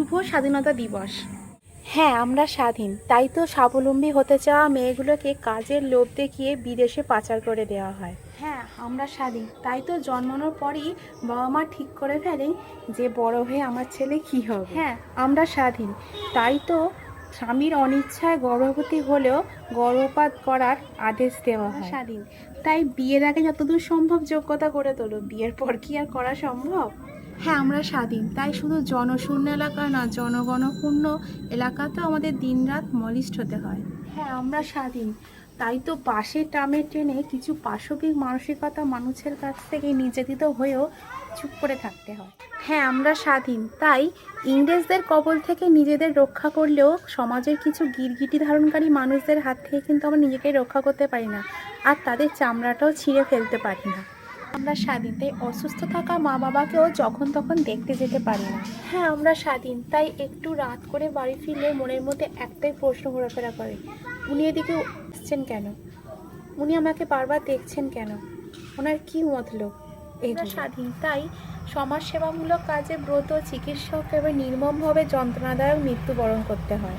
শুভ স্বাধীনতা দিবস। হ্যাঁ আমরা স্বাধীন। তাই তো স্বাবলম্বী হতে চাওয়া মেয়েগুলোকে কাজের লোভ দেখিয়ে বিদেশে পাচার করে দেওয়া হয়। হ্যাঁ আমরা স্বাধীন। তাই তো জন্মানোর পরই বাবা মা ঠিক করে ফেলেন যে বড় হয়ে আমার ছেলে কী হবে। হ্যাঁ আমরা স্বাধীন। তাই তো স্বামীর অনিচ্ছায় গর্ভবতী হলেও গর্ভপাত করার আদেশ দেওয়া হয়। স্বাধীন। তাই বিয়ের আগে যতদূর সম্ভব যোগ্যতা করে তোলো বিয়ের পর কি আর করা সম্ভব? হ্যাঁ আমরা স্বাধীন। তাই শুধু জনশূন্য এলাকা না জনগণপূর্ণ এলাকাতেও আমাদের দিনরাত মলিষ্ট হতে হয়। হ্যাঁ আমরা স্বাধীন। তাই তো বাসে ট্রামে ট্রেনে কিছু পাশবিক মানসিকতা মানুষের কাছ থেকে নির্যাতিত হয়েও চুপ করে থাকতে হয়। হ্যাঁ আমরা স্বাধীন। তাই ইংরেজদের কবল থেকে নিজেদের রক্ষা করলেও সমাজের কিছু গিরগিটি ধারণকারী মানুষদের হাত থেকে কিন্তু আমরা নিজেকে রক্ষা করতে পারি না। আর তাদের চামড়াটাও ছিঁড়ে ফেলতে পারি না। আমরা স্বাধীন তাই অসুস্থ থাকা মা বাবাকেও যখন তখন দেখতে যেতে পারি না। হ্যাঁ আমরা স্বাধীন তাই একটু রাত করে বাড়ি ফিরলে মনের মধ্যে একটাই প্রশ্ন ঘোরাফেরা করে উনি এদিকে আসছেন কেন? উনি আমাকে বারবার দেখছেন কেন? ওনার কি মতলব? আমরা স্বাধীন তাই সমাজসেবামূলক কাজে ব্রত চিকিৎসক এবার নির্মমভাবে যন্ত্রণাদায়ক মৃত্যুবরণ করতে হয়।